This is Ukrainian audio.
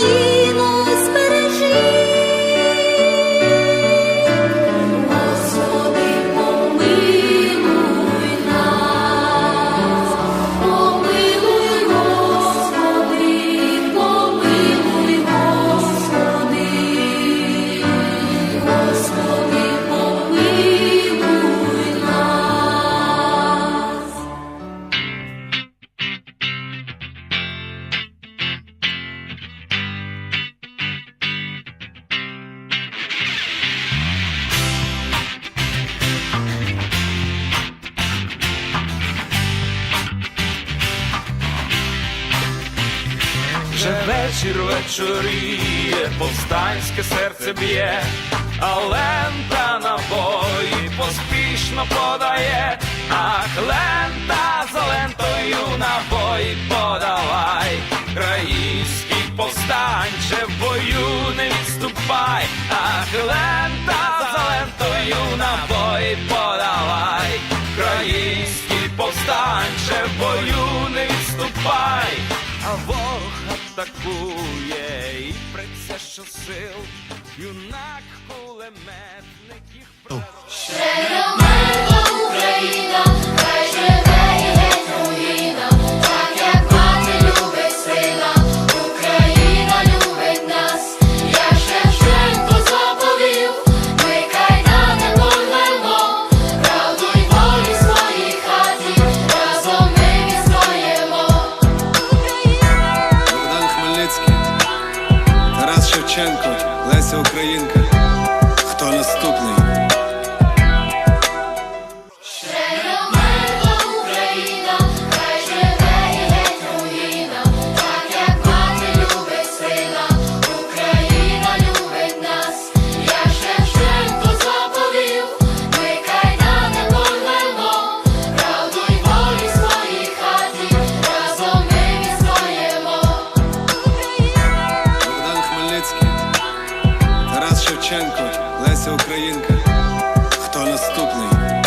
一 вечір вечоріє, повстанське серце б'є, а лента набої поспішно подає, ах, лента за лентою набої подавай, краївський повстанче в бою не відступай, ах, лента за лентою набої подавай, краївський повстанче в бою не відступай, атакує. І приця що сил, юнак кулеметник їх прорвав. Україна, Шевченко, Леся Українка. Хто наступний?